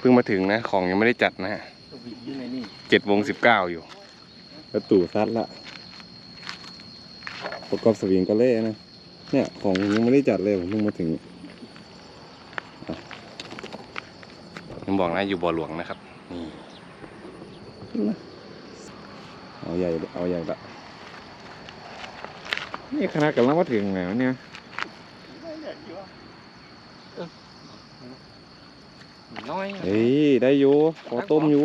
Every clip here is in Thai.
เพิ่งมาถึงนะ ของยังไม่ได้จัดนะฮะสวิตอยู่ในนี่เจ็ดโมงสิบเก้าอยู่แล้วตู่ซัดละประกอบสวิงก็เล่นะ เนี่ย ของยังไม่ได้จัดเลยผมเพิ่งมาถึงอะยังบอกนะอยู่บ่อหลวงนะครับ นี่นะเอาใหญ่เอาใหญ่ละนี่คณะกำลังมาถึงแล้วเนี่ย น้อยเฮ้ยได้อยู่ขอต้มอยู่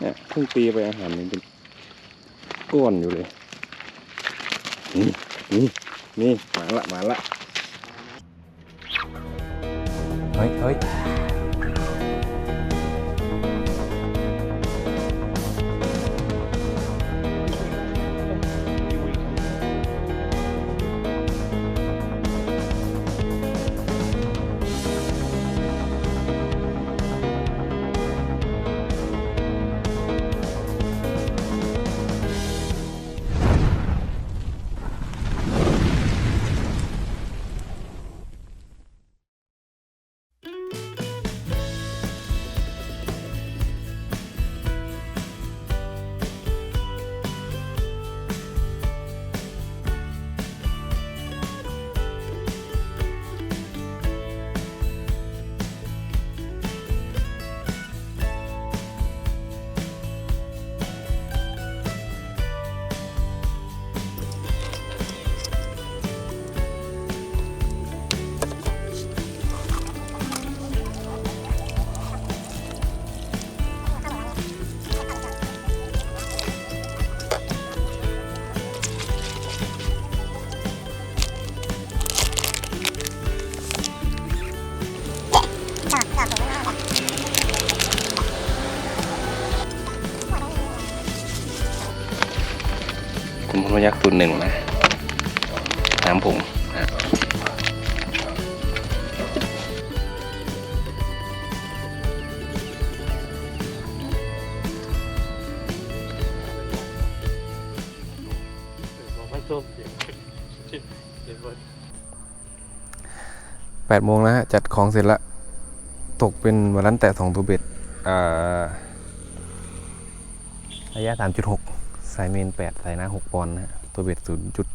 เนี่ยเพิ่งตีไปอาหารมันเป็นก้อนอยู่เลยนี่นี่นี่มาละมาละเฮ้ยเฮ้ย คุณพลยักษ์ตุนหนึ่งนะน้ำผงนะแปดโมงแล้วฮะจัดของเสร็จละตกเป็นวันนั้นแต่สองตัวเบ็ดอ่าระยะสามจุดหกสายเมนแปดสายหน้าหกปอนด์นะฮะ ตัวเบ็ดศูนย์จุด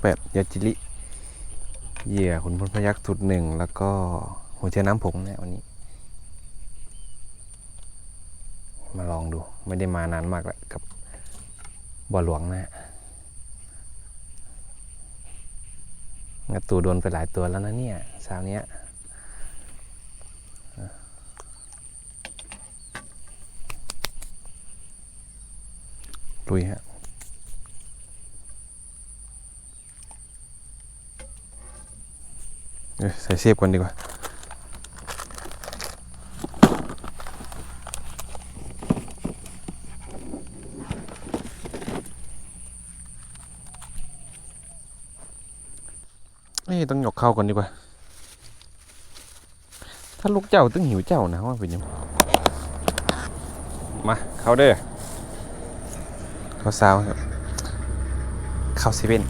แปดยาจิริเหยื่อขุนพลพยักษ์จุดหนึ่งแล้วก็หัวใจน้ำผงเนี่ยวันนี้ มาลองดูไม่ได้มานานมากแล้วกับบ่อหลวงนะฮะงัดตูโดนไปหลายตัวแล้วนะเนี่ยเช้าเนี้ยลุยฮะ เอ้ย ใส่เสียบก่อนดีกว่าเอ้ยต้องหยกเข้าก่อนดีกว่า ถ้าลูกเจ้าต้องหิวเจ้านะว่าเป็นยังไงมาเข้าเด้อเข้าซาวครับเข้าเซเว่น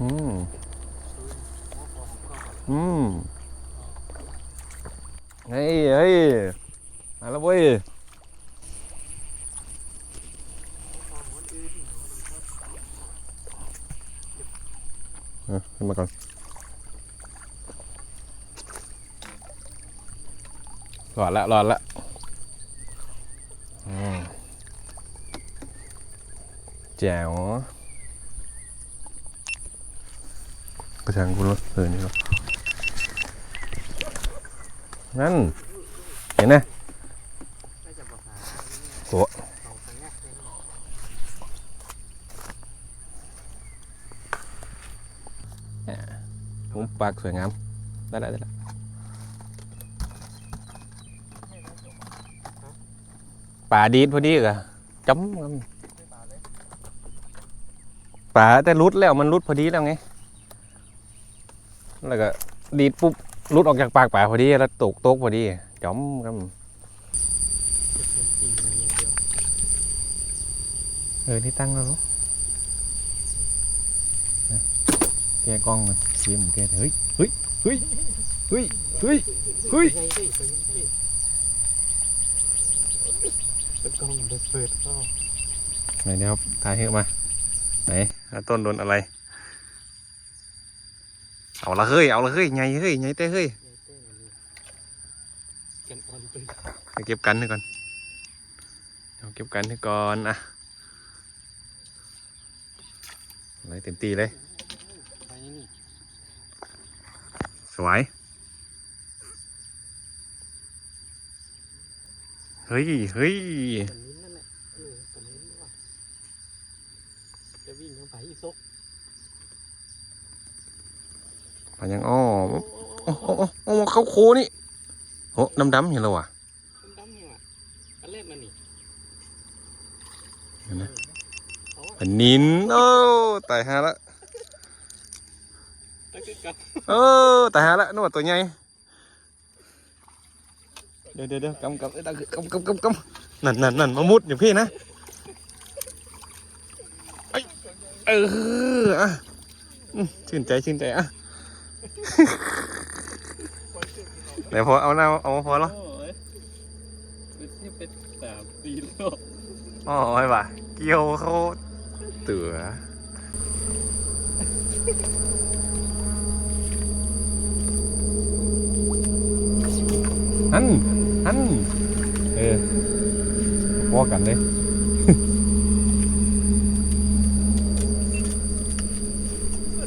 อืม อืม เฮ้ยเฮ้ยมาแล้วเว้ย เออขึ้นมาก่อน รอดละรอดละแจ๋วกระชังกูรถเออนี่ครับนั่น เห็นนะโอ้ผมปากสวยงาม ได้แล้วได้แล้ว ป่าดีดพอดีกะจำป่าแต่รุดแล้วมันรุดพอดีแล้วไง แล้วก็ดีดปุ๊บรุดออกจากปากป่าพอดีแล้วตกโต๊ะพอดีจอมกันสี่มืออย่างเดียวเออที่ตั้งแล้วแกกล้องมันเสียมแกเฮ้ยเฮ้ยเฮ้ยเฮ้ยเฮ้ยเฮ้ย ไงเฮ้ยไปยังไง ต้องเปิดเปิดไหนเนี่ยครับถ่ายให้มา ไหนอะต้นโดนอะไร เอาละเฮ้ย เอาละเฮ้ยไงเฮ้ยไงเต้เฮ้ยเก็บกันให้ก่อนเอาเก็บกันให้ก่อนอะอะไรเต็มตีเลย สวย เฮ้ยเฮ้ยตอนนี้นั่นแหละเออตอนนี้นว่ะจะวิ่งเข้าไปอีซกปานยังอ้อโอ้โอ้โอ้โอ้โอ้โอ้เขาโคนี่โหดำดำเห็นแล้ววะดำๆนี่ว่ะอันมันนี่เห็นไหมอันนินโอ้ตายฮาละตะเออตายฮาละนึกว่าตัวใหญ่ เดี๋ยวเดี๋ยวเดี๋ยวกำกำเอ้ยตากำกำกำกำนั่นนั่นนั่นมามุดอยู่พี่นะไอ้เอออะอืมชื่นใจชื่นใจอะไหนพอเอาหน้าเอามาพอแล้วโอ้ยเป็นที่เป็นสามปีแล้วอ๋อไอ้บ่าเกี่ยวเขาเตือหัน หันเออพอกันเลย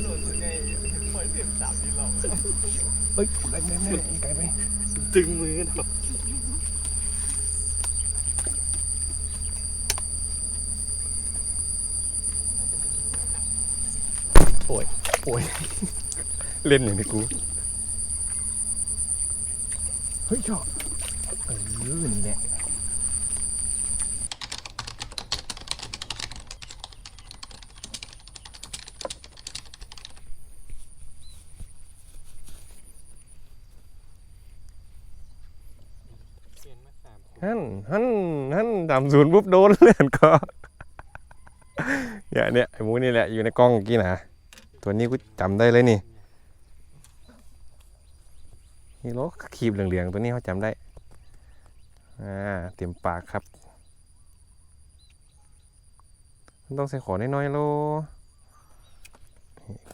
โดนสุดไงปล่อยเสียบสามปีแล้วเฮ้ยไกลไปไกลไปตึงมือนะโอ้ยโอ้ยเล่นอย่างนี้กู เฮ้ยชอบ ออนี่แหละฮั่นฮั่นฮั่นดำศูนย์ปุ๊บโดนเลื่อนก็อย่าเนี่ยไอ้หมูนี่แหละอยู่ในกล้องเมื่อกี้นะตัวนี้กูจำได้เลยนี่ฮีโร่ขีบเหลืองๆตัวนี้เขาจำได้ อ่าเตรียมปากครับ ต้องใส่ขอน้อยๆโล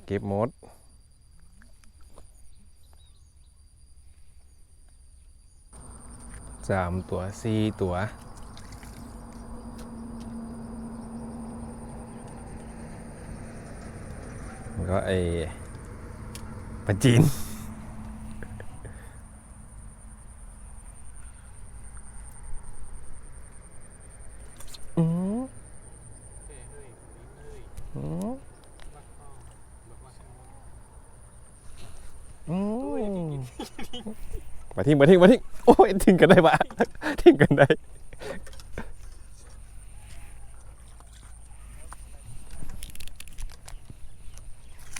เก็บหมดสามตัวสี่ตัวแล้วก็ไอ้ปลาจีน อืมอืมอืมมา ทิ้งมาทิ้งมาทิ้งโอ้ยทิ้งกันได้ปะทิ้งกันได้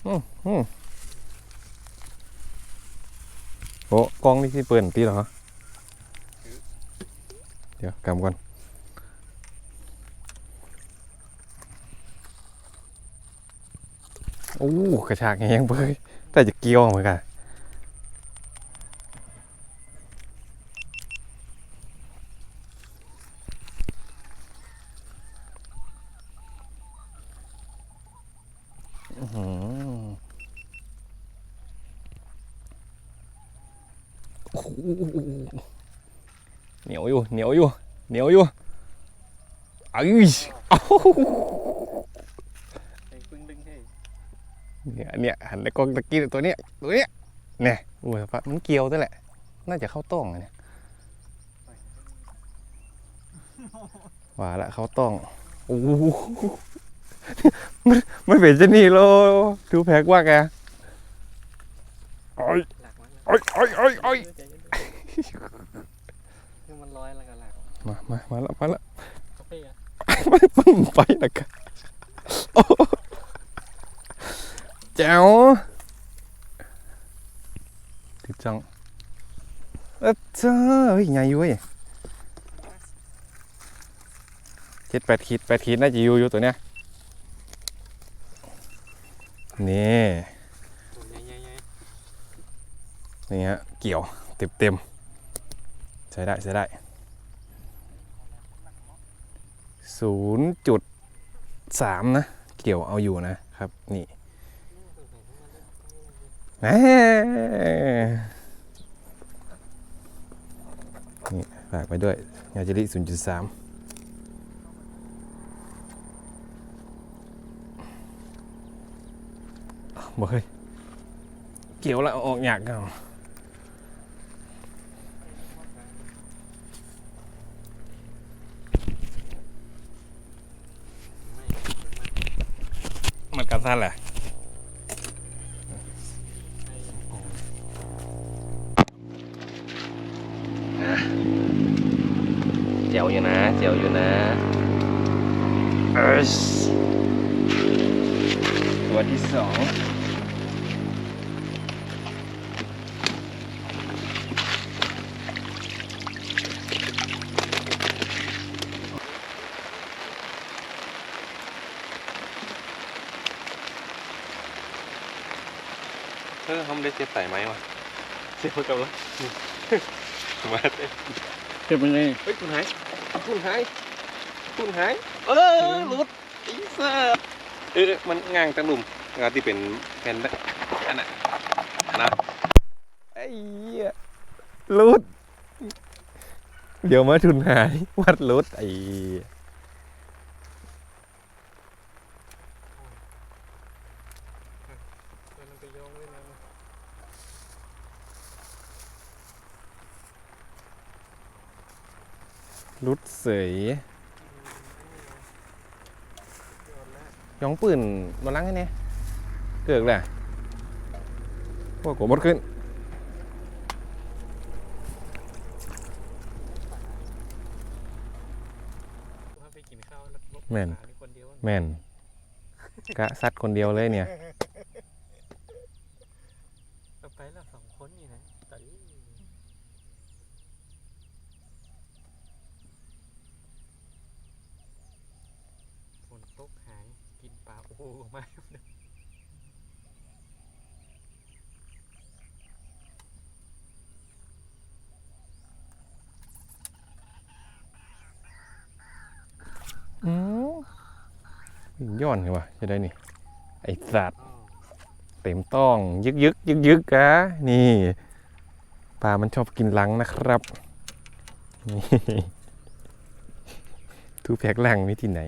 อืมอืมโอ้กล้องนี่ที่เปิดตีเหรอเดี๋ยวกำก่อนโอ้กระชากแหงเบ้ยแต่จะเกี่ยวเหมือนกันอื้อหือโอ้โหเหนียวอยู่ เหนียวอยู่ เหนียวอยู่เอ้ยเอ้าไอ้ปึ้งดึงให้เนี่ยเนี่ยหันในกล้องตะกี้ตัวเนี้ยตัวเนี้ยเนี่ยโอ้ยฟ้ามันเกี่ยวด้วยแหละ น่าจะเข้าต้องอะเนี่ยว่าละเข้าต้องโอ้โหมันมันเป็นจะนี่โลดูแพ็กว่าแกโอ้ยหลักมันแล้วอ้ยโอ้ยโอ้ยโอ้ยใจเย็นๆให้มันร้อยแล้วก็หลัก มามามาแล้วมาแล้วกาแฟอะไม่ปึ้งไปนะกันโอ้แจ๋วติดจังเออเจ้าเฮ้ยใหญ่อยู่เว้ยเจ็ดแปดขีดแปดขีดน่าจะอยู่อยู่ตัวเนี้ยนี่โอ้ยใหญ่ๆนี่ฮะเกี่ยวเต็มเต็มๆใช้ได้ใช้ได้ ศูนย์จุดสามนะ เกี่ยวเอาอยู่นะครับ นี่แหมนี่ฝากไปด้วยยาจิริศูนย์จุดสามบ่เฮ้ยเกี่ยวแล้วเอาอยากเอา มันกันสั้นแหละเจียวอยู่นะเจียวอยู่นะเอสตัวที่สองเอ อเขาไม่ได้เสียบใส่ไหมวะเสียบกับแล้วมาเต้นเก็บยังไงเฮ้ยคุณหายคุณหายคุณหาย เออหลุดอีเซอร์เออมันง่างตะหนุ่มงานที่เป็นแผ่นนะอันน่ะอันน่ะไอ้เหี้ยหลุด เดี๋ยวมาทุนหายวัดหลุดไอ้ มันไปโยงไว้นะ หลุดเสยยองปืนมาล้างให้เนี่ยเกิดแหละพวกกูหมดขึ้นว่าไปกินข้าวแล้วลบแม่นหาคนเดียวอะแม่นกะซัดคนเดียวเลยเนี่ยเอาไปแล้วสองคนนี่นะ โอ้โหมาอืมย้อนเหรอวะจะได้นี่ ไอสัตว์เต็มต้องยึกยึกยึกยึกกะนี่ปลามันชอบกินหลังนะครับนี่ทูแพกลังนี่ที่ไหน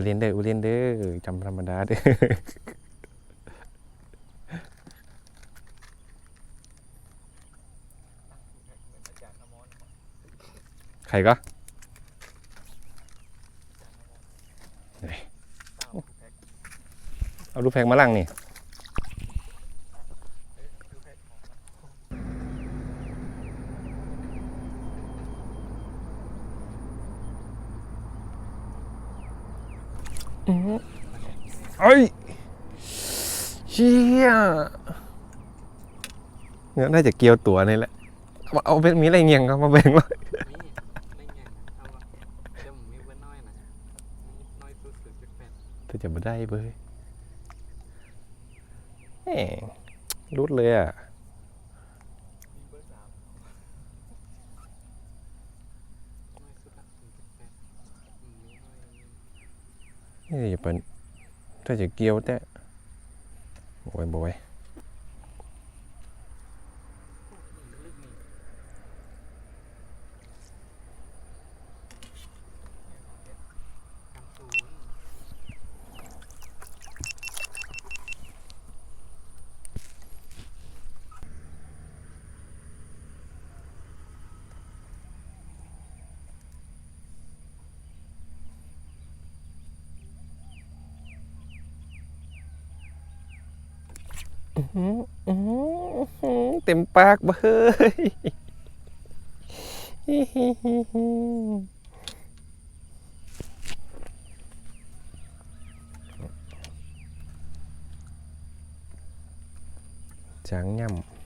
อุเรียนเด้ออุเรียนเด้อจำธรรมดาเด้อใครก็เอาลูกแพกมาลังนี่ เอ้ยเชี่ยเน่าจะเกี่ยวตัวนี่แหละ เอาเป็นมีอะไรเงี้ยงก็มาแบ่งเลยนี่ได้ไงเอาอะเดี๋ยวผมมีเว้นน้อยนะน้อยสุดๆแปดแต่จะมาได้เบ้ยแหมรุดเลยอะเบอร์สามน้อยสุดอะศูนย์จุดแปดอืมมีน้อยอันนี้นี่จะเป็นถ้าจะเกี่ยวแต่บอยบอย ลึกนี่กำศูนย์ เต็มปากเฮ้ยจางย่ำ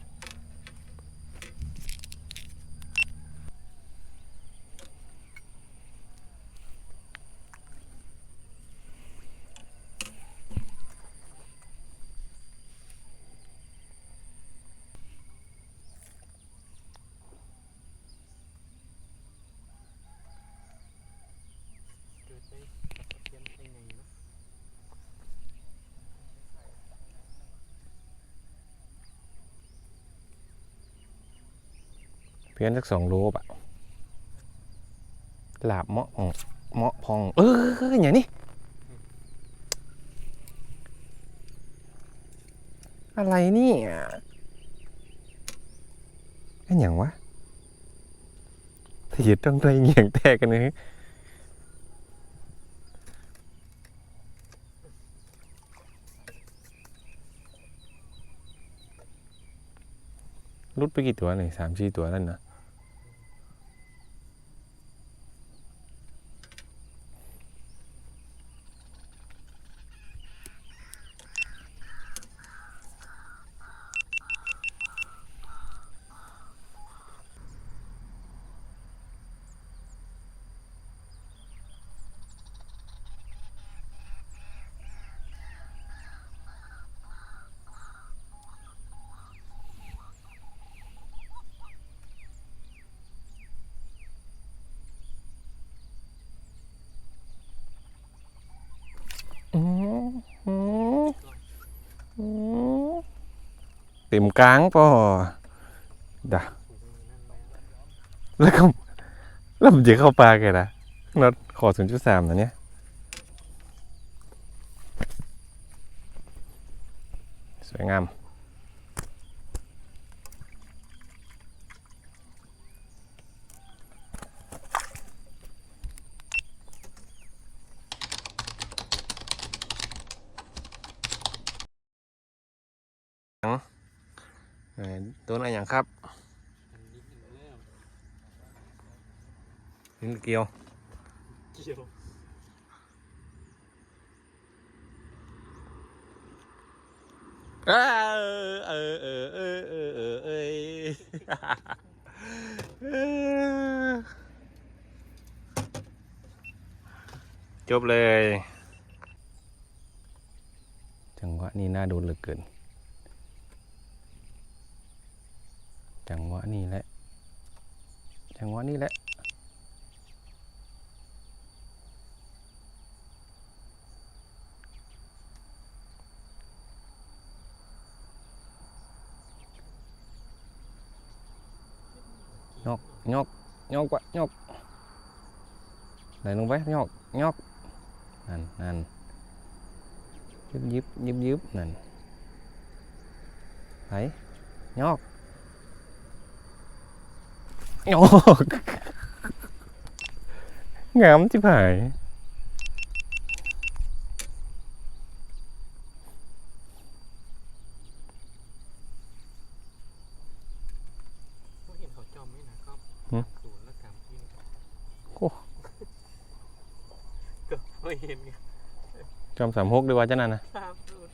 เกิดได้เทียมได้ไงเนาะ เพี้ยนสักสองโลบอะหลาบเมาะพองเมาะพอง เอออย่างนี้อะไรนี่ยอันอย่างวะถ้าหยุดต้องไรเงียงแตกกันเลยรุดไปกี่ตัวหนึ่งสามสี่ตัวแล้วนะ อืมอืมอืม เต็มกลางป่อดะถูกนั่นไหมแล้วก็แล้วมันจะเข้าปลาไงนะน็อตขอศูนย์จุดสามนะเนี่ยสวยงาม เอ่อตัวอะไรอย่างครับอันนี้ถึงแล้วลิ้นเกลียว เกี่ยวเออเออเออเออเออเออเอยจบเลย จังหวะนี้น่าดูเหลือเกิน จังหวะนี้แหละ จังหวะนี้แหละ ยกยกยกวะยกไหนลงไปยกยกนั่นนั่นยิบยิบยิบยิบนั่นไหนยกยก งามจิ๋หาย เขาเห็นเขาจอมไหมนะครับศูนย์แล้วกำที่ โอ้ ก็ไม่เห็นไง จ อมสามหกดีกว่าจ้านั่นนะสามศูนย์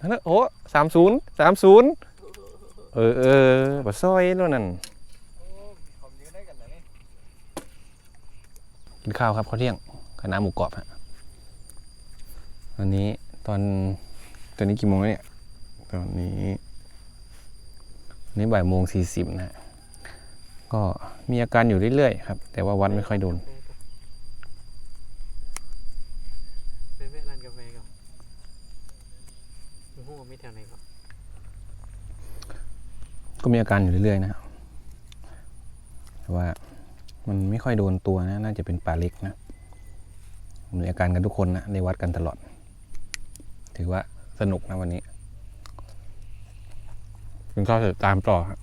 นั่นนะโอ้สามศูนย์สามศูนย์เออเออบัซอยแล้วนั่นโอ้ผมยืนได้กันนะนี่กินข้าวครับข้าวเที่ยงคณะหมูกรอบฮะวันนี้ตอนตอนนี้กี่โมงแล้วเนี่ยตอนนี้วันนี้บ่ายโมงสี่สิบนะฮะก็มีอาการอยู่เรื่อยๆครับ แต่ว่าวัดไม่ค่อยโดน ไปแวะร้านกาแฟก่อนหัวไม่แถวไหนก่อน ก็มีอาการอยู่เรื่อยๆนะครับแต่ว่ามันไม่ค่อยโดนตัวนะ น่าจะเป็นปลาเล็กนะมีอาการกันทุกคนนะในวัดกันตลอด ถือว่าสนุกนะวันนี้กินข้าวเสร็จตามต่อครับ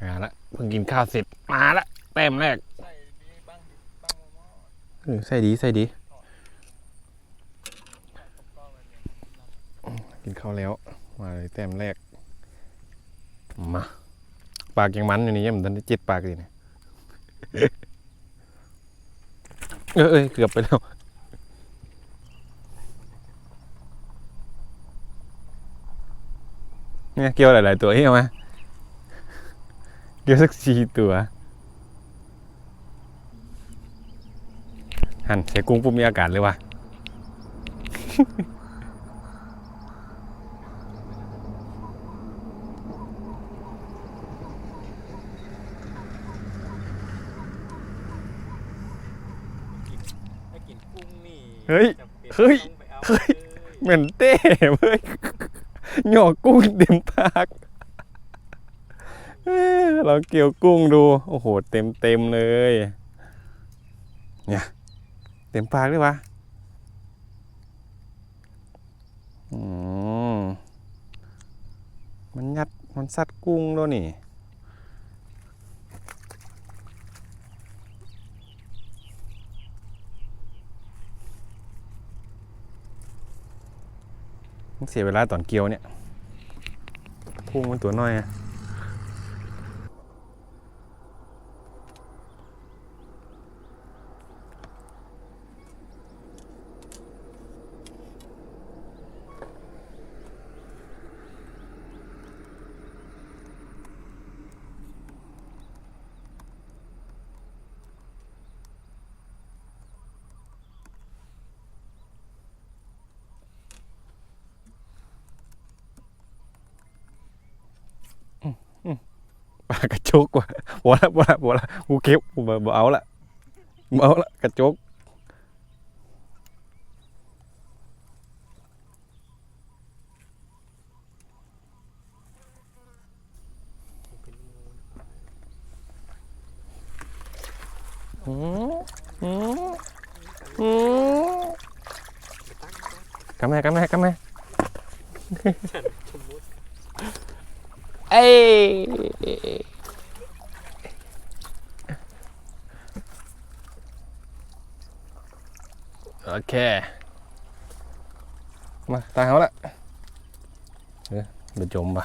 มาละเพิ่งกินข้าวเสร็จมาละแต้มแรกใส่ดีบ้างบ้างมอเออใส่ดีใส่ดี กินข้าวแล้ว มาเลยแต้มแรก มา ปากยังมันอยู่นี่ยังเหมือนได้เจ็ดปากเลยเนี่ยเออเอยเกือบไปแล้วเนี่ยเกี่ยวหลาย ๆ ตัวเฮ้ยเอามาเกี่ยวสักสี่ตัวหันใส่กุ้งปุ๊บมีอากาศเลยว่ะ ถ้ากินกุ้งนี่ เฮ้ยจำป็นเฮ้ยต้องไปอาเฮ้ยลเหมือนเต้เว้ยหยอกกุ้งเต็มปากเอ้ยเราเกี่ยวกุ้งดู โอ้โห เต็มเต็มๆเลย เนี่ย เต็มปากเลยวะอืมมันยัด มันซัดกุ้งแล้วนี่ เสียเวลาตอนเกี่ยวเนี่ยพุ่งมันตัวน้อยอะ กระจกว่ะบัวละบัวละบัวละกูเก็บกูบ่บ่เอาละบ่เอาละกระจกเป็นงูนะอืมอืมอืมตั้งนะกำแม่กำแม่กำแม่ ฉันสมมติ เอ้ยโอ เค มาตายเขาละเออเดี๋ยวจมปะ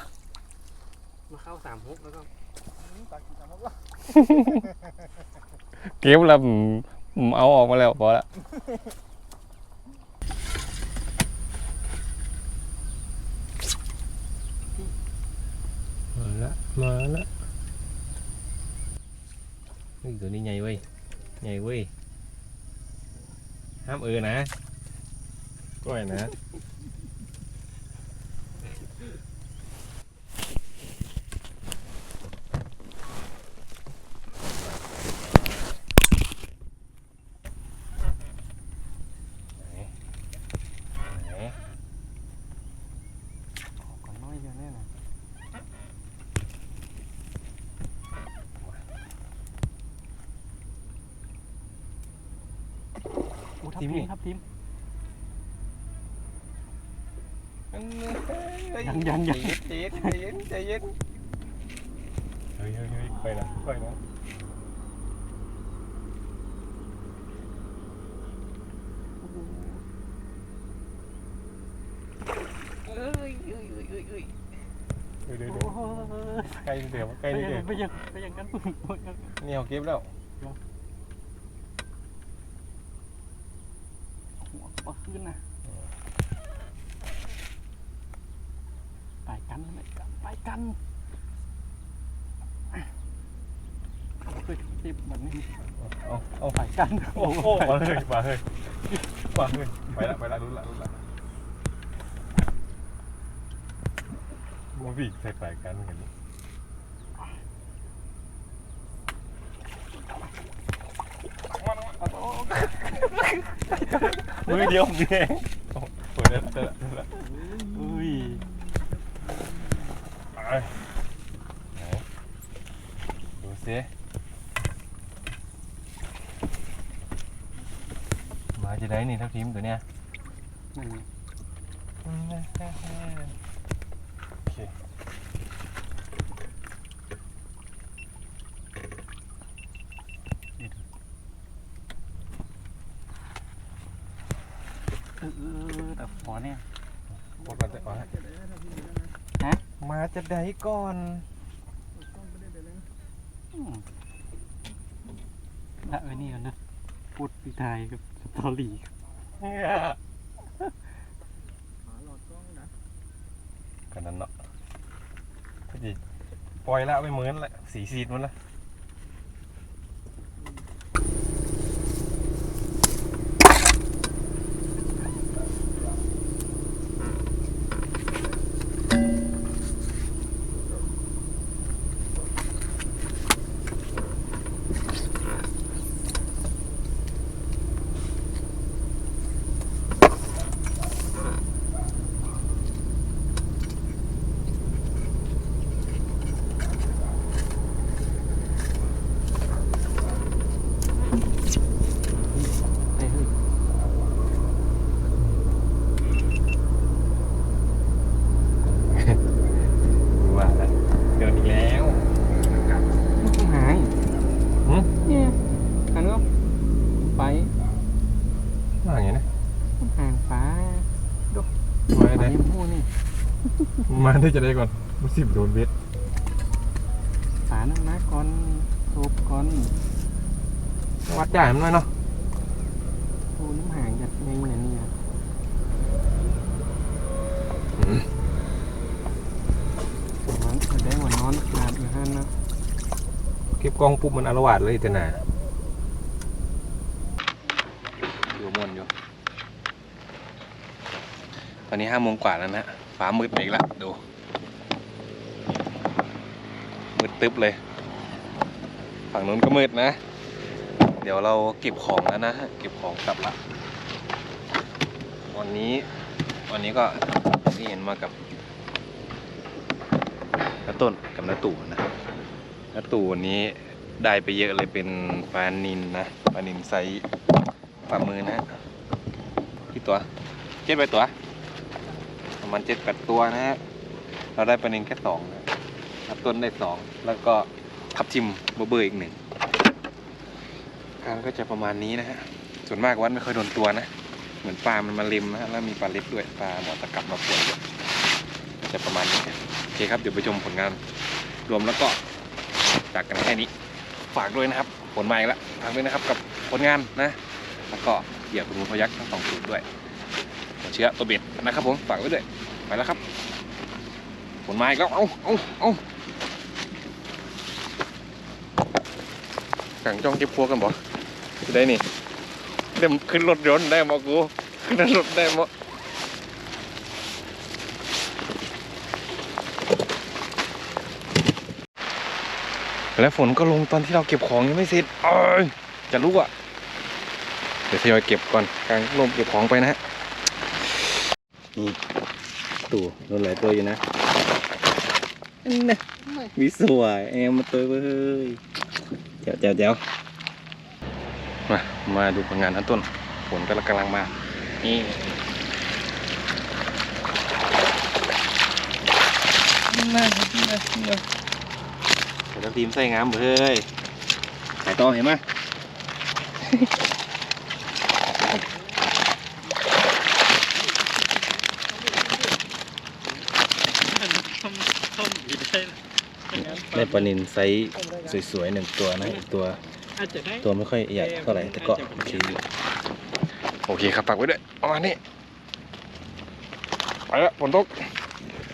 มาเข้าสามฮุกแล้วก็เก็บแล้วผมผมเอาออกมาแล้วพอละมาละมาละเฮ้ยตัวนี้ใหญ่เว้ยใหญ่เว้ย ห้ามเออนะ ก้อยนะไหน ก่อนน้อยเดียวแน่นะ อู้ ทับทีทิมมนี่ทับทิมยังยังยังใจเย็นใจเย็นใจเย็นเฮ้ยเฮ้ยเฮ้ยไปนะไปนะเอ้ยเอ้ยเอ้ยเอ้ยเอ้ยเดี๋ยวเดี๋ยวโอ้เดี๋ยวโหใกล้เดี๋ยวใกไปล้ยัเดี๋ยวงไปยังไปยังกันไปยังนี่เอาเก็บแล้ว หัวปะขึ้ นนะไปกันไปกันไปกันเฮ้ยทิมแบบนี้เอาเอาไปกันโอ้โหมาเลยมาเลยมาเลยไปละไปละรุนละรุนละบัวบีใส่ปลายกันเหมือนกันนี่ มือเดียวมีเองโอ้เปิดแล้วเปิดแล้วเปิดแล้วอุ้ยไปไหนดูสิมาจะได้นี่ทักทีมตัวเนี้ย นั่นไงโอเค เออเออแต่พอเนี่ย บอกก่อนจะก่อนฮะมา จะได้ก่อนละไว้นี่ก่อนนะพูดปีทายกับสตอรี่กันนั้นเนาะพอดีปล่อยละไปเหมือนละสีซีดมันละว่าละเดินอีกแล้ว ต้องหาย หืม เนี่ยอันก็ไป ว่าอย่างนี้นะ ต้องห่างฟ้า มา ไป ได้ มูนี่ มา ได้จะได้ก่อนมันสิบโดนเบ็ดฟ้านักนะก่อนโทบก่อนวัดจ่ายมันหน่อยเนาะโทน้ำห่างจากไงเนี่ยเนี่ยนอนได้หัวนอนขาดอยู่ห้านนะเก็บกล้องปุ๊บมันอารวาสเลยแต่หนาอยู่มวนอยู่ ตอนนี้ห้าโมงกว่าแล้วนะ ฟ้ามืดมาอีกแล้วดู มืดตึ๊บเลย ฝั่งนู้นก็มืดนะ เดี๋ยวเราเก็บของแล้วนะฮะเก็บของกลับละ วันนี้ วันนี้ก็อย่างที่เห็นมากับน้าต้นกับน้าตู่นะน้าตู่วันนี้ได้ไปเยอะเลยเป็นปลานินนะปลานินไซส์ฝ่ามือนะฮะกี่ตัวเจ็ดไปตัวประมาณเจ็ดแปดตัวนะฮะเราได้ปลานินแค่สองนะ น้าต้นได้สองแล้วก็ทับทิมเบอร์เบอร์อีกหนึ่งการก็จะประมาณนี้นะฮะส่วนมากวัดไม่ค่อยโดนตัวนะ เหมือนปลามันมาเล็มนะฮะแล้วมีปลาเล็กด้วยปลาหมอตะกับมาปวนด้วยจะประมาณนี้โอเคครับเดี๋ยวไปชมผลงานรวมแล้วก็จากกันแค่นี้ ฝากด้วยนะครับ ผลมาอีกแล้วฝากด้วยนะครับกับผลงานนะ แล้วก็เหยียบคุณพยักษ์ทั้งสองสูตรด้วยเชื้อตัวเบ็ดนะครับผมฝากไว้ด้วยไปแล้วครับผลไมาอีกแล้วเอาเอาเอา กังจ้องเก็บพวกกันบ่ได้นี่เดี๋ยวขึ้นรถยนต์ได้มากูขึ้นรถได้มาและฝนก็ลงตอนที่เราเก็บของยังไม่เสร็จเอ้ยจะรู้อะ เดี๋ยวทยอยเก็บก่อนกลางลมเก็บของไปนะฮะนี่ตู่โดนหลายตัวอยู่นะนี่มีสวยแอมมาตัวเว้ย เจ๋วเจ๋วเจ๋วมามาดูผลงานทั้นต้นฝนก็กำลังมา นี่น่าน่าน่าเดี๋ยวเราทีมใส่งามเฮ้ยถ่ายต่อเห็นไหมต้มอยู่ได้ได้ปลานินไซส์ สวยๆหนึ่งตัวนะอีกตัวอาจจะได้ตัวไม่ค่อยใหญ่เท่าไหร่แต่ก็โอเคอยู่โอเคครับฝากไว้ด้วยประมาณนี้ไปแล้วฝนตก